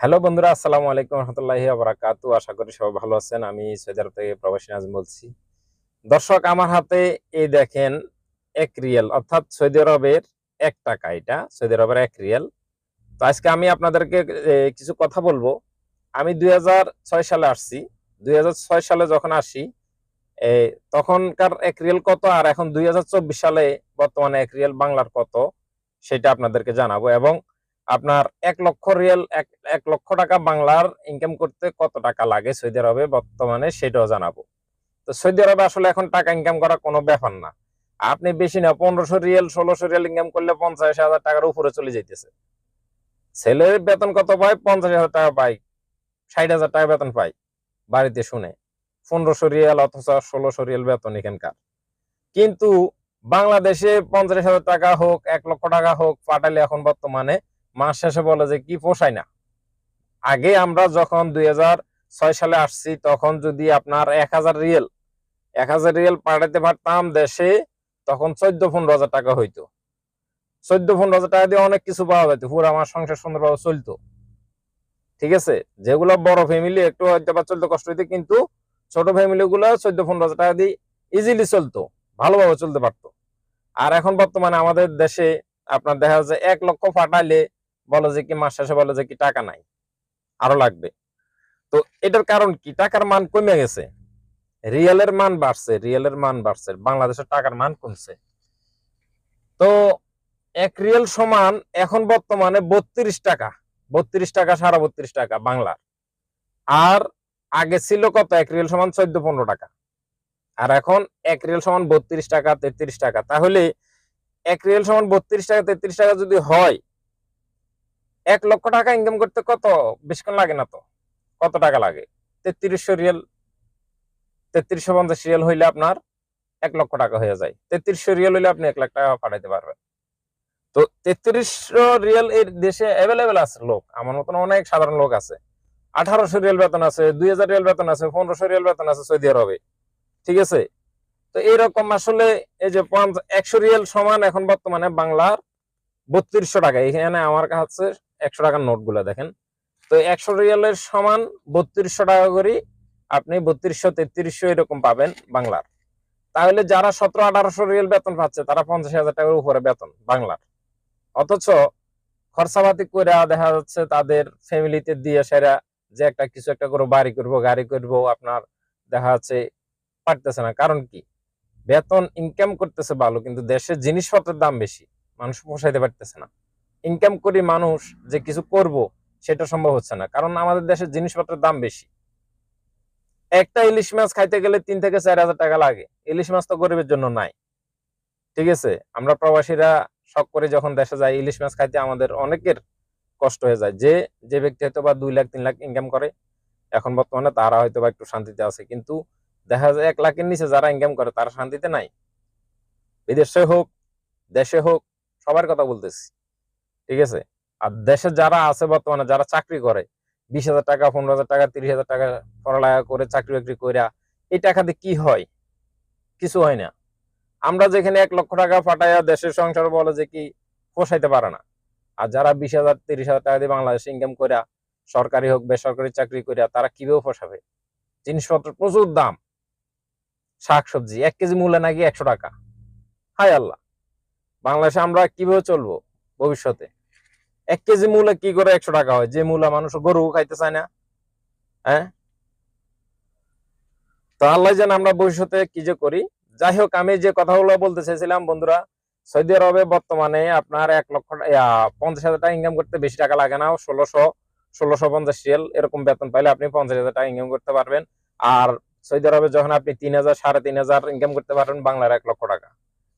Hello বন্ধুরা, আসসালামু আলাইকুম রহমতুল্লাহি আবরাকাতু আশা করি সবাই ভালো আছেন। আমি সৌদি আরব থেকে প্রবাসী নাজিম বলছি। দর্শক, আমার হাতে এই দেখেন এক রিয়েল, অর্থাৎ সৌদি আরবের এক টাকা এটা, সৌদি আরবের এক রিয়েল। তো আজকে আমি আপনাদেরকে কিছু কথা বলব। আমি দুই হাজার ছয় সালে আসছি। দুই হাজার ছয় সালে যখন আসি তখনকার এক রিয়েল কত আর এখন দুই হাজার চব্বিশ সালে বর্তমানে এক রিয়েল বাংলার কত, সেটা আপনাদেরকে জানাব। এবং আপনার এক লক্ষ রিয়েল, এক লক্ষ টাকা বাংলার ইনকাম করতে কত টাকা লাগে সৌদি আরবে বর্তমানে সেটাও জানাব। তো সৌদি আরবে আসলে এখন টাকা ইনকাম করা কোনো ব্যাপার না। আপনি বেশি না, পনেরোশো রিয়েল, ষোলোশো রিয়েল ইনকাম করলে পঞ্চাশ হাজার টাকার উপরে চলে যাইতেছে। ছেলের বেতন কত পায়? পঞ্চাশ হাজার টাকা পায়। ষাট হাজার টাকা বেতন পায়। বাড়িতে শুনে। পনেরোশো রিয়েল অথচ ষোলোশো রিয়েল বেতন এখানকার। কিন্তু বাংলাদেশে পঞ্চাশ হাজার টাকা হোক, এক লক্ষ টাকা হোক, পাঠালে এখন বর্তমানে মাস শেষে বলে যে কি পোষায় না। আগে আমরা যখন দুই ছয় সালে আসছি, তখন যদি আপনার এক হাজার রিয়েল, এক হাজার রিয়েল পাঠাতে পারতাম দেশে, তখন চোদ্দ পনেরো হাজার টাকা হইতো। চোদ্দ পনেরো হাজার টাকা দিয়ে অনেক কিছু পাওয়া যেত, পুরো আমার সংসার সুন্দরভাবে চলতো। ঠিক আছে? যেগুলো বড় ফ্যামিলি একটু হয়তো বা চলতে কষ্ট হইতো, কিন্তু ছোট ফ্যামিলি গুলো চোদ্দ পনেরো হাজার টাকা দিয়ে ইজিলি চলতো, ভালোভাবে চলতে পারতো। আর এখন বর্তমানে আমাদের দেশে আপনার দেখা যাচ্ছে এক লক্ষ পাঠাইলে বলে যে কি মাস শেষে বলে যে কি টাকা নাই, আরও লাগবে। তো এটার কারণ কি? টাকার মান কমে গেছে। রিয়েলের মান বাড়ছে, রিয়েলের মান বাড়ছে, বাংলাদেশের টাকার মান কমছে। তো এক রিয়েল সমান এখন বর্তমানে বত্রিশ টাকা বত্রিশ টাকা সাড়ে বত্রিশ টাকা বাংলার। আর আগে ছিল কত? এক রিয়েল সমান চোদ্দ পনেরো টাকা। আর এখন এক রিয়েল সমান বত্রিশ টাকা, তেত্রিশ টাকা। তাহলে এক রিয়েল সমান বত্রিশ টাকা, তেত্রিশ টাকা যদি হয় এক লক্ষ টাকা ইনকাম করতে কত? বেশিক্ষণ লাগে না তো। কত টাকা লাগে? তেত্রিশশো রিয়েল। তেত্রিশশো পঞ্চাশ রিয়েল হইলে আপনার এক লক্ষ টাকা হয়ে যায়। তেত্রিশশো রিয়েল হইলে আপনি এক লাখ টাকা পাঠাইতে পারবেন। তো তেত্রিশশো রিয়েল এর দেশে অ্যাভেলেবেল আছে লোক। আমার মতন অনেক সাধারণ লোক আছে। আঠারোশো রিয়েল বেতন আছে, দুই হাজার রিয়েল বেতন আছে, পনেরোশো রিয়েল বেতন আছে সৌদি আরবে। ঠিক আছে? তো এরকম আসলে এই যে একশো রিয়েল সমান এখন বর্তমানে বাংলার বত্রিশশো টাকা। এখানে আমার কাছে একশো টাকার নোটগুলা দেখেন। তো একশো রিয়ালের সমান বত্রিশশো টাকা করে, আপনি বত্রিশশো, তেত্রিশশো এরকম পাবেন বাংলার। তাহলে যারা সতেরো, আঠারোশো রিয়েল বেতন পাচ্ছে, তারা পঞ্চাশ হাজার টাকার উপরে বেতন বাংলার। অথচ খরচাপাতি করে দেখা যাচ্ছে তাদের ফ্যামিলিতে দিয়ে সেরা যে একটা কিছু একটা করে বাড়ি করব, গাড়ি করব, আপনার দেখা যাচ্ছে পারতেছে না। কারণ কি? বেতন ইনকাম করতেছে ভালো, কিন্তু দেশের জিনিসপত্রের দাম বেশি, মানুষ পোষাইতে পারতেছে না। ইনকাম করি মানুষ যে কিছু করব, সেটা সম্ভব হচ্ছে না। কারণ আমাদের দেশের জিনিসপত্রের দাম বেশি। একটা ইলিশ মাছ খাইতে গেলে তিন থেকে চার হাজার টাকা লাগে। ইলিশ মাছ তো গরিবের জন্য নাই। ঠিক আছে? আমরা প্রবাসীরা শখ করে যখন দেশে যাই, ইলিশ মাছ খাইতে আমাদের অনেকের কষ্ট হয়ে যায়। যে যে ব্যক্তি হয়তো বা দুই লাখ, তিন লাখ ইনকাম করে, এখন বর্তমানে তারা হয়তো বা একটু শান্তিতে আছে। কিন্তু দেখা যায় এক লাখের নিচে যারা ইনকাম করে, তারা শান্তিতে নাই। বিদেশে হোক, দেশে হোক, সবার কথা বলতেছি। ঠিক আছে? আর দেশে যারা আছে বর্তমানে, যারা চাকরি করে, বিশ হাজার টাকা, পনেরো হাজার টাকা, তিরিশ হাজার টাকা পড়ালেখা করে, চাকরি বাকরি কইরা, এই টাকা দিয়ে কি হয়? কিছু হয় না। আমরা যেখানে এক লক্ষ টাকা পাঠাইয়া দেশের সংসার বলে যে কি পোষাইতে পারে না। আর যারা বিশ হাজার, তিরিশ হাজার টাকা দিয়ে বাংলাদেশে ইনকাম কইরা, সরকারি হোক, বেসরকারি চাকরি কইরা, তারা কীভাবে পোষাবে? জিনিসপত্র প্রচুর দাম। শাকসবজি এক কেজি মূল্য নাকি একশো টাকা। হায় আল্লাহ! বাংলাদেশে আমরা কীভাবে চলবো ভবিষ্যতে? এক কেজি মূলা কি করে একশো টাকা হয়? যে মূলা মানুষ গরু খাইতে চায় না। হ্যাঁ? তো আল্লাহ যেন আমরা ভবিষ্যতে কি যে করি? যাই হোক, আমি যে কথাগুলো বলতে চাইছিলাম, বন্ধুরা, সৌদি আরবে বর্তমানে আপনার এক লক্ষ পঞ্চাশ হাজার টাকা ইনকাম করতে বেশি টাকা লাগে না। ষোলোশো ষোলোশো পঞ্চাশ রিয়াল এরকম বেতন পাইলে আপনি পঞ্চাশ হাজার টাকা ইনকাম করতে পারবেন। আর সৌদি আরবে যখন আপনি তিন হাজার, সাড়ে তিন হাজার ইনকাম করতে পারবেন, বাংলার এক লক্ষ টাকা।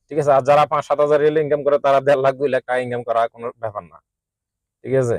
ঠিক আছে? আর যারা পাঁচ, সাত হাজার রিয়াল ইনকাম করে, তারা দেড় লাখ, দুই লাখ টাকা ইনকাম করা কোনো ব্যাপার না। ঠিক আছে?